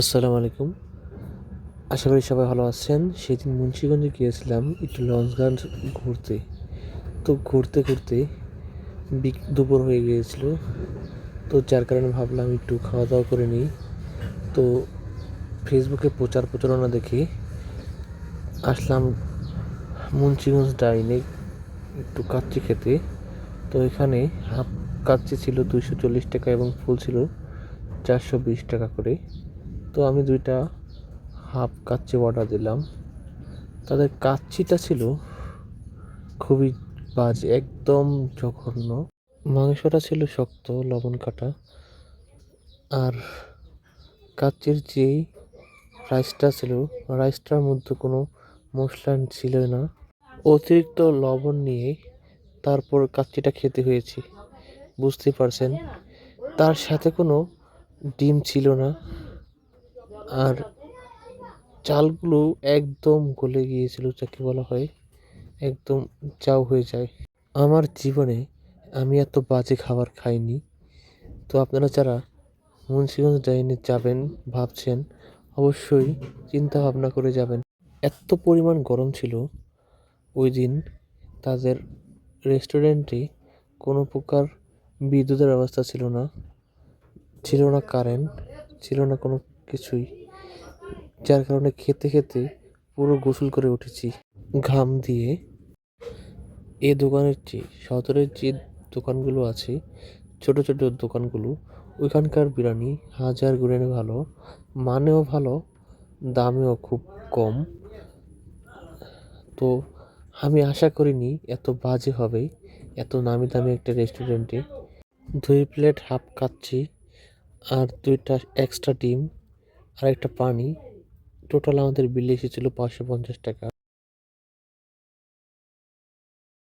আসসালামু আলাইকুম। আশা করি সবাই ভালো আছেন। সেদিন মুন্সিগঞ্জে গিয়েছিলাম একটু লঞ্চগঞ্জ ঘুরতে। তো ঘুরতে ঘুরতে দুপুর হয়ে গিয়েছিল। তো যার কারণে ভাবলাম একটু খাওয়া দাওয়া করে নিই। তো ফেসবুকে প্রচার প্রচারণা দেখে আসলাম মুন্সিগঞ্জ ডাইনে একটু কাচ্চি খেতে। তো এখানে হাফ কাচ্চি ছিল দুইশো চল্লিশ টাকা এবং ফুল ছিল চারশো বিশ টাকা করে। তো আমি দুইটা হাফ কাচ্চি অর্ডার দিলাম। তাদের কাচ্চিটা ছিল খুবই বাজে, একদম জঘন্য। মাংসটা ছিল শক্ত, লবণ কাটা। আর কাচ্চির যেই রাইসটা ছিল, রাইসটার মধ্যে কোনো মশলা ছিল না। অতিরিক্ত লবণ নিয়ে তারপর কাচ্চিটা খেতে হয়েছে, বুঝতে পারছেন? তার সাথে কোনো ডিম ছিল না। আর চালগুলো একদম গলে গিয়েছিল, যাকে বলা হয় একদম চাও হয়ে যায়। আমার জীবনে আমি এত বাজে খাবার খাইনি। তো আপনারা যারা মুন্সিগঞ্জ ডাইনে যাবেন, ভাবছেন, অবশ্যই চিন্তা ভাবনা করে যাবেন। এত পরিমাণ গরম ছিল ওই দিন, তাদের রেস্টুরেন্টে কোনো প্রকার বিদ্যুতের ব্যবস্থা ছিল না ছিল না কারেন্ট, ছিল না কোনো কিছুই। যার কারণে খেতে খেতে পুরো গোসল করে উঠেছি। ঘাম দিয়ে। এ দোকানের চেয়ে সদরের যে দোকানগুলো আছে, ছোট ছোট দোকানগুলো, ওইখানকার বিরিয়ানি হাজার গুণে ভালো, মানেও ভালো, দামেও খুব কম। তো আমি আশা করিনি এত বাজে হবে, এত নামি দামি একটা রেস্টুরেন্টে। দুই প্লেট হাফ কাচ্ছি আর দুইটা এক্সট্রা ডিম আর একটা পানি টোটাল আমাদের বিল এসেছিল পাঁচশো পঞ্চাশ টাকা।